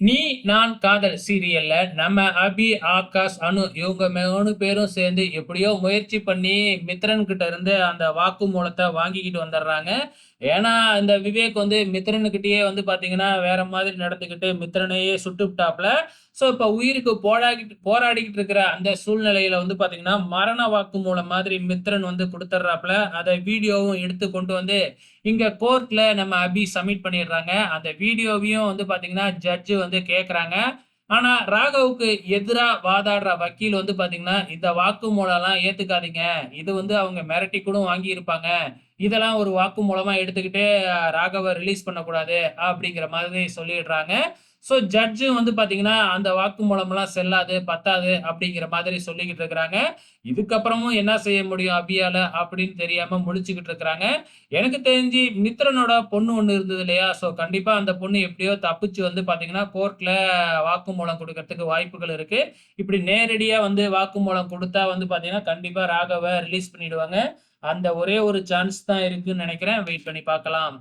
நீ நான் காதல் சீரியல்ல நம்ம அபி ஆகாஷ் அனு இவங்க மூணு பேரும் சேர்ந்து எப்படியோ முயற்சி பண்ணி மித்ரன் கிட்ட இருந்து அந்த வாக்குமூலத்தை வாங்கிக்கிட்டு வந்துடுறாங்க. ஏன்னா இந்த விவேக் வந்து மித்ரனுக்கிட்டயே வந்து பாத்தீங்கன்னா வேற மாதிரி நடந்துக்கிட்டு மித்ரனையே சுட்டுவிட்டாப்ல ஸோ இப்போ உயிருக்கு போராடிட்டு போராடிக்கிட்டு இருக்கிற அந்த சூழ்நிலையில வந்து பாத்தீங்கன்னா மரண வாக்குமூலம் மாதிரி மித்ரன் வந்து கொடுத்துட்றாப்ல அதை வீடியோவும் எடுத்து கொண்டு வந்து இங்க கோர்ட்ல நம்ம அபி சப்மிட் பண்ணிடுறாங்க. அந்த வீடியோவையும் வந்து பாத்தீங்கன்னா ஜட்ஜு வந்து கேட்குறாங்க ஆனா ராகவுக்கு எதிரா வாதாடுற வக்கீல் வந்து பார்த்தீங்கன்னா இந்த வாக்குமூலம்லாம் ஏத்துக்காதீங்க. இது வந்து அவங்க மிரட்டி கூட வாங்கி இருப்பாங்க இதெல்லாம் ஒரு வாக்கு மூலமாக எடுத்துக்கிட்டு ராகவை ரிலீஸ் பண்ணக்கூடாது அப்படிங்கிற மாதிரி சொல்லிடுறாங்க. ஸோ ஜட்ஜும் வந்து பார்த்தீங்கன்னா அந்த வாக்கு மூலமெல்லாம் செல்லாது பத்தாது அப்படிங்கிற மாதிரி சொல்லிக்கிட்டு இருக்கிறாங்க. இதுக்கப்புறமும் என்ன செய்ய முடியும் அபியால அப்படின்னு தெரியாம முடிச்சுக்கிட்டு இருக்கிறாங்க. எனக்கு தெரிஞ்சு மித்ரனோட பொண்ணு ஒன்று இருந்தது இல்லையா? ஸோ கண்டிப்பா அந்த பொண்ணு எப்படியோ தப்பிச்சு வந்து பாத்தீங்கன்னா கோர்ட்ல வாக்குமூலம் கொடுக்கறதுக்கு வாய்ப்புகள் இருக்கு. இப்படி நேரடியாக வந்து வாக்குமூலம் கொடுத்தா வந்து பார்த்தீங்கன்னா கண்டிப்பா ராகவை ரிலீஸ் பண்ணிடுவாங்க. அந்த ஒரே ஒரு சான்ஸ் தான் இருக்குன்னு நினைக்கிறேன். வெயிட் பண்ணி பார்க்கலாம்.